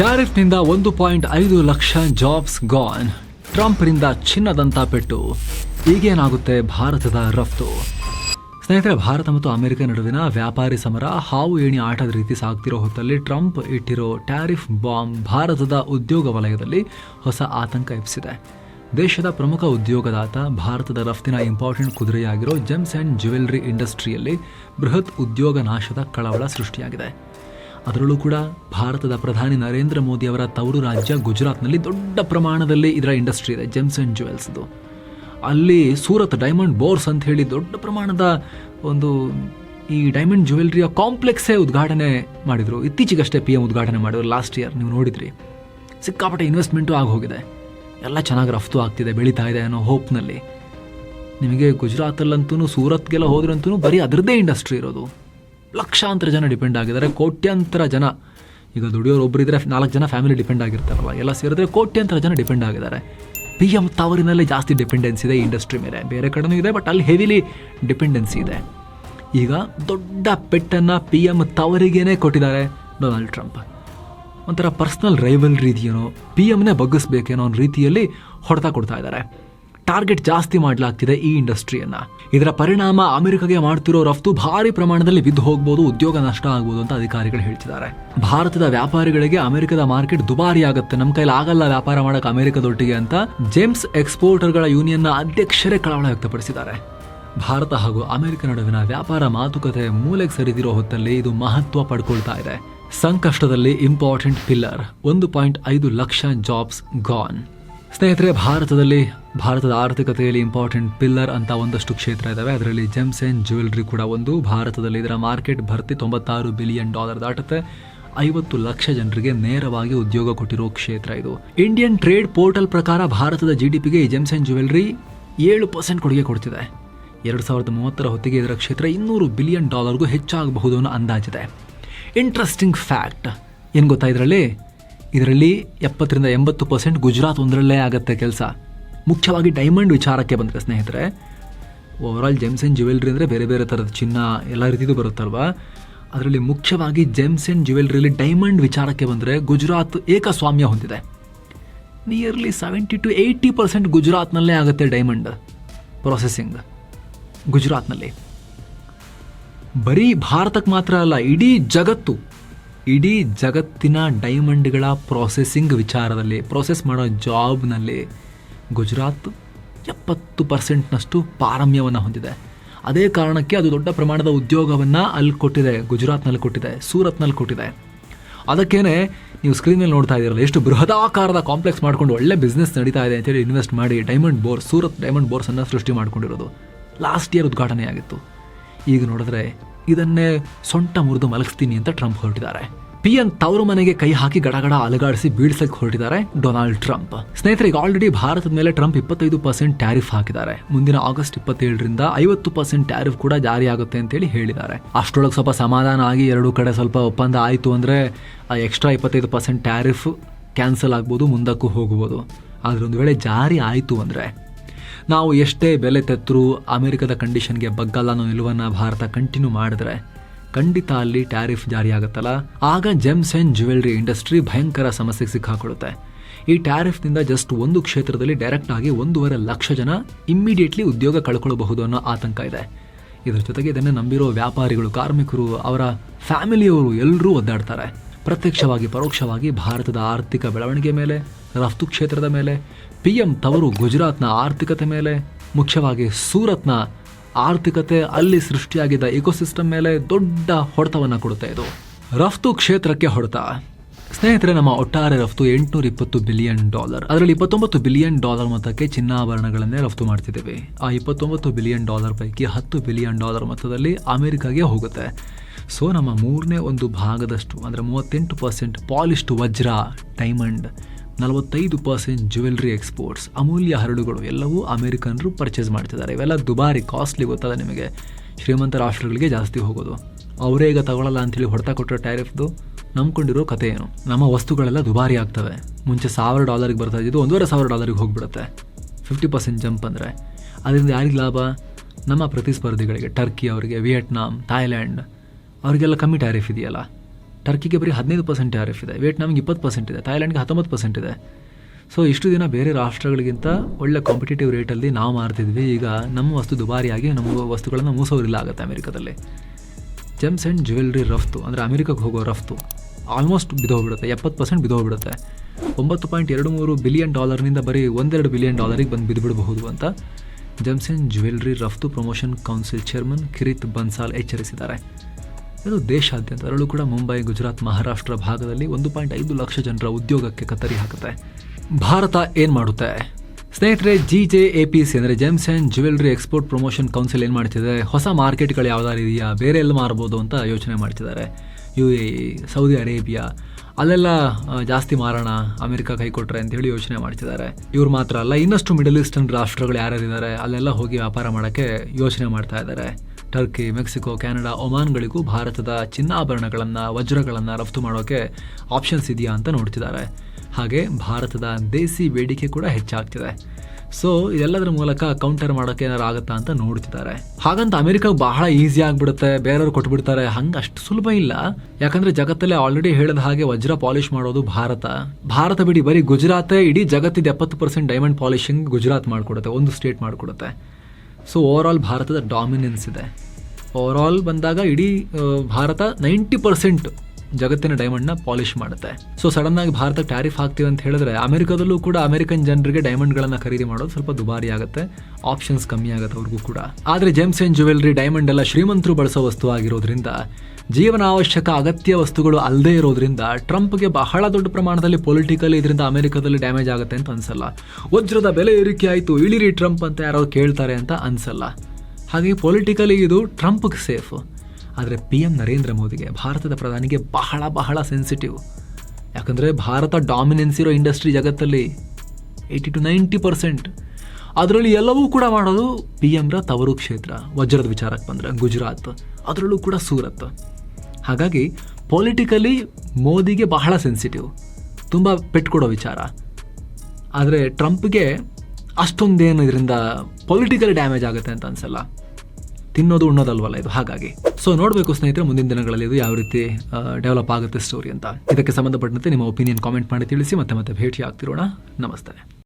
ಟ್ಯಾರಿಫ್ನಿಂದ ಒಂದು ಪಾಯಿಂಟ್ ಐದು lakh jobs gone. ಟ್ರಂಪ್ರಿಂದ ಚಿನ್ನದಂತ ಪೆಟ್ಟು. ಈಗೇನಾಗುತ್ತೆ ಭಾರತದ ರಫ್ತು? ಸ್ನೇಹಿತರೆ, ಭಾರತ ಮತ್ತು ಅಮೆರಿಕ ನಡುವಿನ ವ್ಯಾಪಾರಿ ಸಮರ ಹಾವು ಏಣಿ ಆಟದ ರೀತಿ ಸಾಗ್ತಿರೋ ಹೊತ್ತಲ್ಲಿ ಟ್ರಂಪ್ ಇಟ್ಟಿರೋ ಟ್ಯಾರಿಫ್ ಬಾಂಬ್ ಭಾರತದ ಉದ್ಯೋಗ ವಲಯದಲ್ಲಿ ಹೊಸ ಆತಂಕ ಎಬ್ಬಿಸಿದೆ ದೇಶದ ಪ್ರಮುಖ ಉದ್ಯೋಗದಾತ, ಭಾರತದ ರಫ್ತಿನ ಇಂಪಾರ್ಟೆಂಟ್ ಕುದುರೆಯಾಗಿರೋ ಜೆಮ್ಸ್ ಆ್ಯಂಡ್ ಜ್ಯುವೆಲ್ಲರಿ ಇಂಡಸ್ಟ್ರಿಯಲ್ಲಿ ಬೃಹತ್ ಉದ್ಯೋಗ ನಾಶದ ಕಳವಳ ಸೃಷ್ಟಿಯಾಗಿದೆ. ಅದರಲ್ಲೂ ಕೂಡ ಭಾರತದ ಪ್ರಧಾನಿ ನರೇಂದ್ರ ಮೋದಿ ಅವರ ತವರು ರಾಜ್ಯ ಗುಜರಾತ್ನಲ್ಲಿ ದೊಡ್ಡ ಪ್ರಮಾಣದಲ್ಲಿ ಇದರ ಇಂಡಸ್ಟ್ರಿ ಇದೆ ಜೆಮ್ಸ್ ಆ್ಯಂಡ್ ಜ್ಯುವೆಲ್ಸ್ದು ಅಲ್ಲಿ ಸೂರತ್ ಡೈಮಂಡ್ ಬೋರ್ಸ್ ಅಂತ ಹೇಳಿ ದೊಡ್ಡ ಪ್ರಮಾಣದ ಒಂದು ಈ ಡೈಮಂಡ್ ಜ್ಯುವೆಲ್ರಿಯ ಕಾಂಪ್ಲೆಕ್ಸೇ ಉದ್ಘಾಟನೆ ಮಾಡಿದರು. ಇತ್ತೀಚೆಗಷ್ಟೇ ಪಿ ಎಂ ಉದ್ಘಾಟನೆ ಮಾಡಿದ್ರು ಲಾಸ್ಟ್ ಇಯರ್ ನೀವು ನೋಡಿದ್ರಿ. ಸಿಕ್ಕಾಪಟ್ಟೆ ಇನ್ವೆಸ್ಟ್ಮೆಂಟು ಆಗೋಗಿದೆ. ಎಲ್ಲ ಚೆನ್ನಾಗಿ ರಫ್ತು ಆಗ್ತಿದೆ, ಬೆಳೀತಾ ಇದೆ ಅನ್ನೋ ಹೋಪ್ನಲ್ಲಿ ನಿಮಗೆ ಗುಜರಾತಲ್ಲಂತೂ ಸೂರತ್ಗೆಲ್ಲ ಹೋದ್ರಂತೂ ಬರೀ ಅದರದ್ದೇ ಇಂಡಸ್ಟ್ರಿ ಇರೋದು. ಲಕ್ಷಾಂತರ ಜನ ಡಿಪೆಂಡ್ ಆಗಿದ್ದಾರೆ, ಕೋಟ್ಯಾಂತರ ಜನ. ಈಗ ದುಡಿಯೋರು ಒಬ್ಬರು ಇದ್ದರೆ ನಾಲ್ಕು ಜನ ಫ್ಯಾಮಿಲಿ ಡಿಪೆಂಡ್ ಆಗಿರ್ತಾರಲ್ಲ, ಎಲ್ಲ ಸೇರಿದ್ರೆ ಕೋಟ್ಯಾಂತರ ಜನ ಡಿಪೆಂಡ್ ಆಗಿದ್ದಾರೆ. ಪಿ ಎಂ ತವರಿನಲ್ಲೇ ಜಾಸ್ತಿ ಡಿಪೆಂಡೆನ್ಸ್ ಇದೆ ಇಂಡಸ್ಟ್ರಿ ಮೇಲೆ. ಬೇರೆ ಕಡೆನೂ ಇದೆ, ಬಟ್ ಅಲ್ಲಿ ಹೆವಿಲಿ ಡಿಪೆಂಡೆನ್ಸಿ ಇದೆ. ಈಗ ದೊಡ್ಡ ಪೆಟ್ಟನ್ನು ಪಿ ಎಂ ತವರಿಗೇನೆ ಕೊಟ್ಟಿದ್ದಾರೆ ಡೊನಾಲ್ಡ್ ಟ್ರಂಪ್ ಒಂಥರ ಪರ್ಸ್ನಲ್ ರೈವಲ್ ರೀತಿಯೇನೋ ಪಿ ಎಮ್ನೇ ಬಗ್ಗಿಸ್ಬೇಕೇನೋ ಅನ್ನೋ ರೀತಿಯಲ್ಲಿ ಹೊಡೆತ ಕೊಡ್ತಾ ಇದ್ದಾರೆ. ಟಾರ್ಗೆಟ್ ಜಾಸ್ತಿ ಮಾಡಲಾಗ್ತಿದೆ ಈ ಇಂಡಸ್ಟ್ರಿಯನ್ನ. ಇದರ ಪರಿಣಾಮ ಅಮೆರಿಕಗೆ ಮಾಡ್ತಿರೋ ರಫ್ತು ಭಾರಿ ಪ್ರಮಾಣದಲ್ಲಿ ಬಿದ್ದು ಹೋಗ್ಬೋದು, ಉದ್ಯೋಗ ನಷ್ಟ ಆಗ್ಬೋದು ಅಂತ ಅಧಿಕಾರಿಗಳು ಹೇಳ್ತಿದ್ದಾರೆ. ಭಾರತದ ವ್ಯಾಪಾರಿಗಳಿಗೆ ಅಮೆರಿಕದ ಮಾರ್ಕೆಟ್ ದುಬಾರಿ ಆಗುತ್ತೆ. ನಮ್ಮ ಕೈಲಿ ಆಗಲ್ಲ ವ್ಯಾಪಾರ ಮಾಡಕ್ ಅಮೆರಿಕದೊಟ್ಟಿಗೆ ಅಂತ ಜೇಮ್ಸ್ ಎಕ್ಸ್ಪೋರ್ಟರ್ಗಳ ಯೂನಿಯನ್ನ ಅಧ್ಯಕ್ಷರೇ ಕಳವಳ ವ್ಯಕ್ತಪಡಿಸಿದ್ದಾರೆ. ಭಾರತ ಹಾಗೂ ಅಮೆರಿಕ ನಡುವಿನ ವ್ಯಾಪಾರ ಮಾತುಕತೆ ಮೂಲೆಗೆ ಸರಿದಿರೋ ಹೊತ್ತಲ್ಲಿ ಇದು ಮಹತ್ವ ಪಡ್ಕೊಳ್ತಾ ಇದೆ. ಸಂಕಷ್ಟದಲ್ಲಿ ಇಂಪಾರ್ಟೆಂಟ್ ಪಿಲ್ಲರ್, ಒಂದು ಪಾಯಿಂಟ್ ಐದು ಲಕ್ಷ ಜಾಬ್ಸ್ ಗಾನ್. ಸ್ನೇಹಿತರೆ, ಭಾರತದಲ್ಲಿ ಭಾರತದ ಆರ್ಥಿಕತೆಯಲ್ಲಿ ಇಂಪಾರ್ಟೆಂಟ್ ಪಿಲ್ಲರ್ ಅಂತ ಒಂದಷ್ಟು ಕ್ಷೇತ್ರ ಇದ್ದಾವೆ ಅದರಲ್ಲಿ ಜೆಮ್ಸ್ ಆ್ಯಂಡ್ ಜ್ಯುವೆಲ್ರಿ ಕೂಡ ಒಂದು. ಭಾರತದಲ್ಲಿ ಇದರ ಮಾರ್ಕೆಟ್ ಭರ್ತಿ ತೊಂಬತ್ತಾರು ಬಿಲಿಯನ್ ಡಾಲರ್ ದಾಟುತ್ತೆ. ಐವತ್ತು ಲಕ್ಷ ಜನರಿಗೆ ನೇರವಾಗಿ ಉದ್ಯೋಗ ಕೊಟ್ಟಿರೋ ಕ್ಷೇತ್ರ ಇದು. ಇಂಡಿಯನ್ ಟ್ರೇಡ್ ಪೋರ್ಟಲ್ ಪ್ರಕಾರ ಭಾರತದ ಜಿ ಡಿ ಪಿಗೆ ಜೆಮ್ಸ್ ಆ್ಯಂಡ್ ಜ್ಯುವೆಲ್ರಿ ಏಳು ಪರ್ಸೆಂಟ್ ಕೊಡುಗೆ ಕೊಡ್ತಿದೆ. ಎರಡು ಸಾವಿರದ ಮೂವತ್ತರ ಹೊತ್ತಿಗೆ ಇದರ ಕ್ಷೇತ್ರ ಇನ್ನೂರು ಬಿಲಿಯನ್ ಡಾಲರ್ಗೂ ಹೆಚ್ಚಾಗಬಹುದು ಅನ್ನೋ ಅಂದಾಜಿದೆ. ಇಂಟ್ರೆಸ್ಟಿಂಗ್ ಫ್ಯಾಕ್ಟ್ ಏನು ಗೊತ್ತಾ ಇದರಲ್ಲಿ? ಇದರಲ್ಲಿ ಎಪ್ಪತ್ತರಿಂದ ಎಂಬತ್ತು ಪರ್ಸೆಂಟ್ ಗುಜರಾತ್ ಒಂದರಲ್ಲೇ ಆಗುತ್ತೆ ಕೆಲಸ. ಮುಖ್ಯವಾಗಿ ಡೈಮಂಡ್ ವಿಚಾರಕ್ಕೆ ಬಂದರೆ ಸ್ನೇಹಿತರೆ ಓವರಾಲ್ ಜೆಮ್ಸ್ ಆ್ಯಂಡ್ ಜ್ಯುವೆಲ್ರಿ ಅಂದರೆ ಬೇರೆ ಬೇರೆ ಥರದ ಚಿನ್ನ ಎಲ್ಲ ರೀತಿದು ಬರುತ್ತಲ್ವ? ಅದರಲ್ಲಿ ಮುಖ್ಯವಾಗಿ ಜೆಮ್ಸ್ ಆ್ಯಂಡ್ ಜ್ಯುವೆಲ್ರಿಯಲ್ಲಿ ಡೈಮಂಡ್ ವಿಚಾರಕ್ಕೆ ಬಂದರೆ ಗುಜರಾತ್ ಏಕಸ್ವಾಮ್ಯ ಹೊಂದಿದೆ. Nearly seventy to eighty percent ಗುಜರಾತ್ನಲ್ಲೇ ಆಗುತ್ತೆ ಡೈಮಂಡ್ ಪ್ರೊಸೆಸಿಂಗ್ ಗುಜರಾತ್ನಲ್ಲಿ. ಬರೀ ಭಾರತಕ್ಕೆ ಮಾತ್ರ ಅಲ್ಲ, ಇಡೀ ಜಗತ್ತು, ಇಡೀ ಜಗತ್ತಿನ ಡೈಮಂಡ್ಗಳ ಪ್ರೊಸೆಸಿಂಗ್ ವಿಚಾರದಲ್ಲಿ ಪ್ರೊಸೆಸ್ ಮಾಡೋ ಜಾಬ್ನಲ್ಲಿ ಗುಜರಾತ್ ಎಪ್ಪತ್ತು ಪರ್ಸೆಂಟ್ನಷ್ಟು ಪಾರಮ್ಯವನ್ನು ಹೊಂದಿದೆ. ಅದೇ ಕಾರಣಕ್ಕೆ ಅದು ದೊಡ್ಡ ಪ್ರಮಾಣದ ಉದ್ಯೋಗವನ್ನು ಅಲ್ಲಿ ಕೊಟ್ಟಿದೆ, ಗುಜರಾತ್ನಲ್ಲಿ ಕೊಟ್ಟಿದೆ, ಸೂರತ್ನಲ್ಲಿ ಕೊಟ್ಟಿದೆ. ಅದಕ್ಕೇನೆ ನೀವು ಸ್ಕ್ರೀನಲ್ಲಿ ನೋಡ್ತಾ ಇದ್ದೀರಲ್ಲ ಎಷ್ಟು ಬೃಹದಾಕಾರದ ಕಾಂಪ್ಲೆಕ್ಸ್ ಮಾಡ್ಕೊಂಡು ಒಳ್ಳೆ ಬಿಸ್ನೆಸ್ ನಡೀತಾ ಇದೆ ಅಂತೇಳಿ ಇನ್ವೆಸ್ಟ್ ಮಾಡಿ ಡೈಮಂಡ್ ಬೋರ್ ಸೂರತ್ ಡೈಮಂಡ್ ಬೋರ್ಸನ್ನು ಸೃಷ್ಟಿ ಮಾಡ್ಕೊಂಡಿರೋದು. ಲಾಸ್ಟ್ ಇಯರ್ ಉದ್ಘಾಟನೆ ಆಗಿತ್ತು. ಈಗ ನೋಡಿದ್ರೆ ಇದನ್ನೇ ಸೊಂಟ ಮುರಿದು ಮಲಗಿಸ್ತೀನಿ ಅಂತ ಟ್ರಂಪ್ ಹೊರಟಿದ್ದಾರೆ. ಪಿ ಎನ್ ತವರು ಮನೆಗೆ ಕೈ ಹಾಕಿ ಗಡಗಡ ಅಲಗಾಡಿಸಿ ಬೀಳ್ಸಕ್ಕೆ ಹೊರಟಿದ್ದಾರೆ ಡೊನಾಲ್ಡ್ ಟ್ರಂಪ್. ಸ್ನೇಹಿತರೆ, ಈಗ ಆಲ್ರೆಡಿ ಭಾರತದ ಮೇಲೆ ಟ್ರಂಪ್ ಇಪ್ಪತ್ತೈದು ಪರ್ಸೆಂಟ್ ಟ್ಯಾರಿಫ್ ಹಾಕಿದ್ದಾರೆ. ಮುಂದಿನ ಆಗಸ್ಟ್ ಇಪ್ಪತ್ತೇಳರಿಂದ ಐವತ್ತು ಪರ್ಸೆಂಟ್ ಟ್ಯಾರಿಫ್ ಕೂಡ ಜಾರಿ ಆಗುತ್ತೆ ಅಂತೇಳಿ ಹೇಳಿದ್ದಾರೆ. ಅಷ್ಟರೊಳಗೆ ಸ್ವಲ್ಪ ಸಮಾಧಾನ ಆಗಿ ಎರಡು ಕಡೆ ಸ್ವಲ್ಪ ಒಪ್ಪಂದ ಆಯಿತು ಅಂದರೆ ಎಕ್ಸ್ಟ್ರಾ ಇಪ್ಪತ್ತೈದು ಪರ್ಸೆಂಟ್ ಟ್ಯಾರಿಫ್ ಕ್ಯಾನ್ಸಲ್ ಆಗ್ಬೋದು, ಮುಂದಕ್ಕೂ ಹೋಗ್ಬೋದು. ಆದರೆ ಒಂದು ವೇಳೆ ಜಾರಿ ಆಯಿತು ಅಂದರೆ ನಾವು ಎಷ್ಟೇ ಬೆಲೆ ತೆತ್ತರೂ ಅಮೆರಿಕದ ಕಂಡೀಷನ್ಗೆ ಬಗ್ಗಲ್ಲ ಅನ್ನೋ ನಿಲುವನ್ನು ಭಾರತ ಕಂಟಿನ್ಯೂ ಮಾಡಿದ್ರೆ ಖಂಡಿತ ಅಲ್ಲಿ ಟ್ಯಾರಿಫ್ ಜಾರಿ ಆಗುತ್ತಲ್ಲ ಆಗ ಜೆಮ್ಸ್ ಆ್ಯಂಡ್ ಜ್ಯುವೆಲ್ರಿ ಇಂಡಸ್ಟ್ರಿ ಭಯಂಕರ ಸಮಸ್ಯೆಗೆ ಸಿಕ್ಕಾಕೊಳ್ಳುತ್ತೆ ಈ ಟ್ಯಾರಿಫ್ನಿಂದ ಜಸ್ಟ್ ಒಂದು ಕ್ಷೇತ್ರದಲ್ಲಿ ಡೈರೆಕ್ಟ್ ಆಗಿ ಒಂದೂವರೆ ಲಕ್ಷ ಜನ ಇಮ್ಮಿಡಿಯೇಟ್ಲಿ ಉದ್ಯೋಗ ಕಳ್ಕೊಳ್ಳಬಹುದು ಅನ್ನೋ ಆತಂಕ ಇದೆ. ಇದರ ಜೊತೆಗೆ ಇದನ್ನು ನಂಬಿರೋ ವ್ಯಾಪಾರಿಗಳು, ಕಾರ್ಮಿಕರು, ಅವರ ಫ್ಯಾಮಿಲಿಯವರು ಎಲ್ಲರೂ ಒದ್ದಾಡ್ತಾರೆ. ಪ್ರತ್ಯಕ್ಷವಾಗಿ, ಪರೋಕ್ಷವಾಗಿ ಭಾರತದ ಆರ್ಥಿಕ ಬೆಳವಣಿಗೆ ಮೇಲೆ, ರಫ್ತು ಕ್ಷೇತ್ರದ ಮೇಲೆ ಪಿ ಎಂ ತವರು ಗುಜರಾತ್ನ ಆರ್ಥಿಕತೆ ಮೇಲೆ, ಮುಖ್ಯವಾಗಿ ಸೂರತ್ನ ಆರ್ಥಿಕತೆ ಅಲ್ಲಿ ಸೃಷ್ಟಿಯಾಗಿದ್ದ ಇಕೋಸಿಸ್ಟಮ್ ಮೇಲೆ ದೊಡ್ಡ ಹೊಡೆತವನ್ನು ಕೊಡುತ್ತೆ ಇದು. ರಫ್ತು ಕ್ಷೇತ್ರಕ್ಕೆ ಹೊಡೆತ. ಸ್ನೇಹಿತರೆ, ನಮ್ಮ ಒಟ್ಟಾರೆ ರಫ್ತು ಎಂಟುನೂರ ಇಪ್ಪತ್ತು ಬಿಲಿಯನ್ ಡಾಲರ್. ಅದರಲ್ಲಿ ಇಪ್ಪತ್ತೊಂಬತ್ತು ಬಿಲಿಯನ್ ಡಾಲರ್ ಮೊತ್ತಕ್ಕೆ ಚಿನ್ನಾಭರಣಗಳನ್ನೇ ರಫ್ತು ಮಾಡ್ತಿದ್ದೀವಿ. ಆ ಇಪ್ಪತ್ತೊಂಬತ್ತು ಬಿಲಿಯನ್ ಡಾಲರ್ ಪೈಕಿ ಹತ್ತು ಬಿಲಿಯನ್ ಡಾಲರ್ ಮೊತ್ತದಲ್ಲಿ ಅಮೆರಿಕಾಗೆ ಹೋಗುತ್ತೆ. ಸೊ, ನಮ್ಮ ಮೂರನೇ ಒಂದು ಭಾಗದಷ್ಟು, ಅಂದರೆ ಮೂವತ್ತೆಂಟು ಪರ್ಸೆಂಟ್ ಪಾಲಿಶ್ಡ್ ವಜ್ರ ಡೈಮಂಡ್ ನಲವತ್ತೈದು ಪರ್ಸೆಂಟ್ ಜ್ಯುವೆಲ್ರಿ ಎಕ್ಸ್ಪೋರ್ಟ್ಸ್ ಅಮೂಲ್ಯ ಹರಡುಗಳು ಎಲ್ಲವೂ ಅಮೆರಿಕನ್ರು ಪರ್ಚೇಸ್ ಮಾಡ್ತಿದ್ದಾರೆ. ಇವೆಲ್ಲ ದುಬಾರಿ ಕಾಸ್ಟ್ಲಿ ಗೊತ್ತದ ನಿಮಗೆ. ಶ್ರೀಮಂತ ರಾಷ್ಟ್ರಗಳಿಗೆ ಜಾಸ್ತಿ ಹೋಗೋದು. ಅವರೇ ಈಗ ತಗೊಳ್ಳಲ್ಲ ಅಂತೇಳಿ ಹೊಡೆತ ಕೊಟ್ಟರೆ ಟ್ಯಾರಿಫ್ದು ನಂಬ್ಕೊಂಡಿರೋ ಕಥೆ ಏನು? ನಮ್ಮ ವಸ್ತುಗಳೆಲ್ಲ ದುಬಾರಿ ಆಗ್ತವೆ. ಮುಂಚೆ ಸಾವಿರ ಡಾಲರ್ಗೆ ಬರ್ತಾ ಇದ್ದಿದ್ದು ಒಂದೂವರೆ ಸಾವಿರ ಡಾಲರಿಗೆ ಹೋಗಿಬಿಡುತ್ತೆ. ಫಿಫ್ಟಿ ಪರ್ಸೆಂಟ್ ಜಂಪ್ ಅಂದರೆ. ಅದರಿಂದ ಯಾರಿಗೆ ಲಾಭ? ನಮ್ಮ ಪ್ರತಿಸ್ಪರ್ಧಿಗಳಿಗೆ, ಟರ್ಕಿ ಅವರಿಗೆ, ವಿಯೆಟ್ನಾಂ ಥಾಯ್ಲ್ಯಾಂಡ್ ಅವರಿಗೆಲ್ಲ ಕಮ್ಮಿ ಟ್ಯಾರಿಫ್ ಇದೆಯಲ್ಲ. ಟರ್ಕಿಗೆ ಬರೀ ಹದಿನೈದು ಪರ್ಸೆಂಟ್ ಟ್ಯಾರಿಫ್ ಇದೆ ವಿಯೆಟ್ನಾಮ್ಗೆ ಇಪ್ಪತ್ತು ಪರ್ಸೆಂಟ್ ಇದೆ ಥೈಲ್ಯಾಂಡ್ಗೆ ಹತ್ತೊಂಬತ್ತು ಪರ್ಸೆಂಟ್ ಇದೆ. ಸೊ ಇಷ್ಟು ದಿನ ಬೇರೆ ರಾಷ್ಟ್ರಗಳಿಗಿಂತ ಒಳ್ಳೆ ಕಾಂಪಿಟೇಟಿವ್ ರೇಟಲ್ಲಿ ನಾವು ಮಾರ್ತಿದ್ವಿ. ಈಗ ನಮ್ಮ ವಸ್ತು ದುಬಾರಿಯಾಗಿ ನಮ್ಮ ವಸ್ತುಗಳನ್ನು ಮೂಸೋರಿಲ್ಲ ಆಗುತ್ತೆ ಅಮೆರಿಕದಲ್ಲಿ. ಜೆಮ್ಸ್ ಆ್ಯಂಡ್ ಜ್ಯುವೆಲ್ರಿ ರಫ್ತು, ಅಂದರೆ ಅಮೆರಿಕಕ್ಕೆ ಹೋಗೋ ರಫ್ತು ಆಲ್ಮೋಸ್ಟ್ ಬಿದ್ದೋಗ್ಬಿಡುತ್ತೆ ಎಪ್ಪತ್ತು ಪರ್ಸೆಂಟ್ ಬಿದ್ದೋಗ್ಬಿಡುತ್ತೆ ಒಂಬತ್ತು ಪಾಯಿಂಟ್ ಎರಡು ಮೂರು ಬಿಲಿಯನ್ ಡಾಲರ್ನಿಂದ ಬರೀ ಒಂದೆರಡು ಬಿಲಿಯನ್ ಡಾಲರಿಗೆ ಬಂದು ಬಿದ್ದುಬಿಡಬಹುದು ಅಂತ ಜೆಮ್ಸ್ ಆ್ಯಂಡ್ ಜ್ಯುವೆಲ್ರಿ ರಫ್ತು promotion council chairman Kirit Bansal ಎಚ್ಚರಿಸಿದ್ದಾರೆ. ಇದು ದೇಶಾದ್ಯಂತ, ಅದರಲ್ಲೂ ಕೂಡ ಮುಂಬೈ, ಗುಜರಾತ್, ಮಹಾರಾಷ್ಟ್ರ ಭಾಗದಲ್ಲಿ ಒಂದು ಪಾಯಿಂಟ್ ಐದು ಲಕ್ಷ ಜನರ ಉದ್ಯೋಗಕ್ಕೆ ಕತ್ತರಿ ಹಾಕುತ್ತೆ. ಭಾರತ ಏನು ಮಾಡುತ್ತೆ? ಸ್ನೇಹಿತರೆ, G J E P C ಅಂದರೆ gems and jewellery export promotion council ಏನು ಮಾಡ್ತಿದೆ? ಹೊಸ ಮಾರ್ಕೆಟ್ಗಳು ಯಾವ್ದಾರು ಇದೆಯಾ? ಬೇರೆ ಎಲ್ಲ ಮಾರ್ಬೋದು ಅಂತ ಯೋಚನೆ ಮಾಡ್ತಿದ್ದಾರೆ. ಯು ಎ ಸೌದಿ ಅರೇಬಿಯಾ, ಅಲ್ಲೆಲ್ಲ ಜಾಸ್ತಿ ಮಾರೋಣ ಅಮೆರಿಕ ಕೈ ಕೊಟ್ಟರೆ ಅಂತ ಹೇಳಿ ಯೋಚನೆ ಮಾಡ್ತಿದ್ದಾರೆ. ಇವ್ರು ಮಾತ್ರ ಅಲ್ಲ, ಇನ್ನಷ್ಟು ಮಿಡಲ್ ಈಸ್ಟರ್ನ್ ರಾಷ್ಟ್ರಗಳು ಯಾರ್ಯಾರಿದ್ದಾರೆ, ಅಲ್ಲೆಲ್ಲ ಹೋಗಿ ವ್ಯಾಪಾರ ಮಾಡೋಕ್ಕೆ ಯೋಚನೆ ಮಾಡ್ತಾ ಇದ್ದಾರೆ. ಟರ್ಕಿ, ಮೆಕ್ಸಿಕೋ, ಕೆನಡಾ, ಒಮಾನ್ಗಳಿಗೂ ಭಾರತದ ಚಿನ್ನಾಭರಣಗಳನ್ನು, ವಜ್ರಗಳನ್ನು ರಫ್ತು ಮಾಡೋಕ್ಕೆ ಆಪ್ಷನ್ಸ್ ಇದೆಯಾ ಅಂತ ನೋಡ್ತಿದ್ದಾರೆ. ಹಾಗೆ ಭಾರತದ ದೇಸಿ ಬೇಡಿಕೆ ಕೂಡ ಹೆಚ್ಚಾಗ್ತಿದೆ. ಸೊ ಇದೆಲ್ಲದರ ಮೂಲಕ ಕೌಂಟರ್ ಮಾಡೋಕ್ಕೆ ಏನಾರು ಆಗುತ್ತಾ ಅಂತ ನೋಡ್ತಿದ್ದಾರೆ. ಹಾಗಂತ ಅಮೆರಿಕ ಬಹಳ ಈಸಿ ಆಗಿಬಿಡುತ್ತೆ, ಬೇರೆಯವ್ರು ಕೊಟ್ಬಿಡ್ತಾರೆ, ಹಂಗೆ ಅಷ್ಟು ಸುಲಭ ಇಲ್ಲ. ಯಾಕಂದ್ರೆ ಜಗತ್ತಲ್ಲೇ ಆಲ್ರೆಡಿ ಹೇಳಿದ ಹಾಗೆ ವಜ್ರ ಪಾಲಿಷ್ ಮಾಡೋದು ಭಾರತ. ಭಾರತ ಬಿಡಿ, ಬರೀ ಗುಜರಾತೇ ಇಡೀ ಜಗತ್ತಿದ ಎಪ್ಪತ್ತು ಪರ್ಸೆಂಟ್ ಡೈಮಂಡ್ ಪಾಲಿಷಿಂಗ್ ಗುಜರಾತ್ ಮಾಡಿಕೊಡುತ್ತೆ, ಒಂದು ಸ್ಟೇಟ್ ಮಾಡಿಕೊಡುತ್ತೆ. ಸೊ ಓವರ್ ಆಲ್ ಭಾರತದ ಡಾಮಿನೆನ್ಸ್ ಇದೆ ಓವರ್ ಆಲ್ ಬಂದಾಗ ಇಡೀ ಭಾರತ ನೈಂಟಿ ಪರ್ಸೆಂಟ್ ಜಗತ್ತಿನ ಡೈಮಂಡ್ನ ಪಾಲಿಶ್ ಮಾಡುತ್ತೆ. ಸೊ ಸಡನ್ ಆಗಿ ಭಾರತ ಟ್ಯಾರಿಫ್ ಹಾಕ್ತೀವಿ ಅಂತ ಹೇಳಿದ್ರೆ, ಅಮೆರಿಕದಲ್ಲೂ ಕೂಡ ಅಮೆರಿಕನ್ ಜನರಿಗೆ ಡೈಮಂಡ್ಗಳನ್ನು ಖರೀದಿ ಮಾಡೋದು ಸ್ವಲ್ಪ ದುಬಾರಿ ಆಗುತ್ತೆ. ಆಪ್ಷನ್ಸ್ ಕಮ್ಮಿ ಆಗುತ್ತೆ ಅವ್ರಿಗೂ ಕೂಡ. ಆದರೆ ಜೆಮ್ಸ್ ಆ್ಯಂಡ್ ಜುವೆಲ್ರಿ ಡೈಮಂಡ್ ಎಲ್ಲ ಶ್ರೀಮಂತರು ಬಳಸೋ ವಸ್ತು ಆಗಿರೋದ್ರಿಂದ ಜೀವನಾವಶ್ಯಕ ಅಗತ್ಯ ವಸ್ತುಗಳು ಅಲ್ಲದೆ ಇರೋದ್ರಿಂದ, ಟ್ರಂಪ್ಗೆ ಬಹಳ ದೊಡ್ಡ ಪ್ರಮಾಣದಲ್ಲಿ ಪೊಲಿಟಿಕಲಿ ಇದರಿಂದ ಅಮೆರಿಕದಲ್ಲಿ ಡ್ಯಾಮೇಜ್ ಆಗುತ್ತೆ ಅಂತ ಅನ್ಸಲ್ಲ. ವಜ್ರದ ಬೆಲೆ ಏರಿಕೆ ಆಯಿತು ಇಳಿರಿ ಟ್ರಂಪ್ ಅಂತ ಯಾರೋ ಕೇಳ್ತಾರೆ ಅಂತ ಅನ್ಸಲ್ಲ. ಹಾಗೆ ಪೊಲಿಟಿಕಲಿ ಇದು ಟ್ರಂಪ್ಗೆ ಸೇಫ್ ಆದರೆ ಪಿ ಎಂ ನರೇಂದ್ರ ಮೋದಿಗೆ ಭಾರತದ ಪ್ರಧಾನಿಗೆ ಬಹಳ ಬಹಳ ಸೆನ್ಸಿಟಿವ್ ಯಾಕಂದರೆ ಭಾರತ ಡಾಮಿನೆನ್ಸ್ ಇರೋ ಇಂಡಸ್ಟ್ರಿ ಜಗತ್ತಲ್ಲಿ ಏಯ್ಟಿ ಟು ನೈಂಟಿ ಪರ್ಸೆಂಟ್ ಅದರಲ್ಲಿ ಎಲ್ಲವೂ ಕೂಡ ಮಾಡೋದು ಪಿ ಎಮ್ರ ತವರು ಕ್ಷೇತ್ರ, ವಜ್ರದ ವಿಚಾರಕ್ಕೆ ಬಂದರೆ ಗುಜರಾತ್, ಅದರಲ್ಲೂ ಕೂಡ ಸೂರತ್. ಹಾಗಾಗಿ ಪೊಲಿಟಿಕಲಿ ಮೋದಿಗೆ ಬಹಳ ಸೆನ್ಸಿಟಿವ್ ತುಂಬ ಪೆಟ್ಕೊಡೋ ವಿಚಾರ. ಆದರೆ ಟ್ರಂಪ್ಗೆ ಅಷ್ಟೊಂದೇನು ಇದರಿಂದ ಪೊಲಿಟಿಕಲಿ ಡ್ಯಾಮೇಜ್ ಆಗುತ್ತೆ ಅಂತ ಅನ್ಸಲ್ಲ. ತಿನ್ನೋದು ಉಣ್ಣೋದಲ್ವಲ್ಲ ಇದು? ಹಾಗಾಗಿ. ಸೊ ನೋಡಬೇಕು ಸ್ನೇಹಿತರೆ, ಮುಂದಿನ ದಿನಗಳಲ್ಲಿ ಇದು ಯಾವ ರೀತಿ ಡೆವಲಪ್ ಆಗುತ್ತೆ ಸ್ಟೋರಿ ಅಂತ. ಇದಕ್ಕೆ ಸಂಬಂಧಪಟ್ಟಂತೆ ನಿಮ್ಮ ಒಪಿನಿಯನ್ ಕಾಮೆಂಟ್ ಮಾಡಿ ತಿಳಿಸಿ, ಮತ್ತೆ ಮತ್ತೆ ಭೇಟಿ ಆಗ್ತಿರೋಣ ನಮಸ್ತೆ.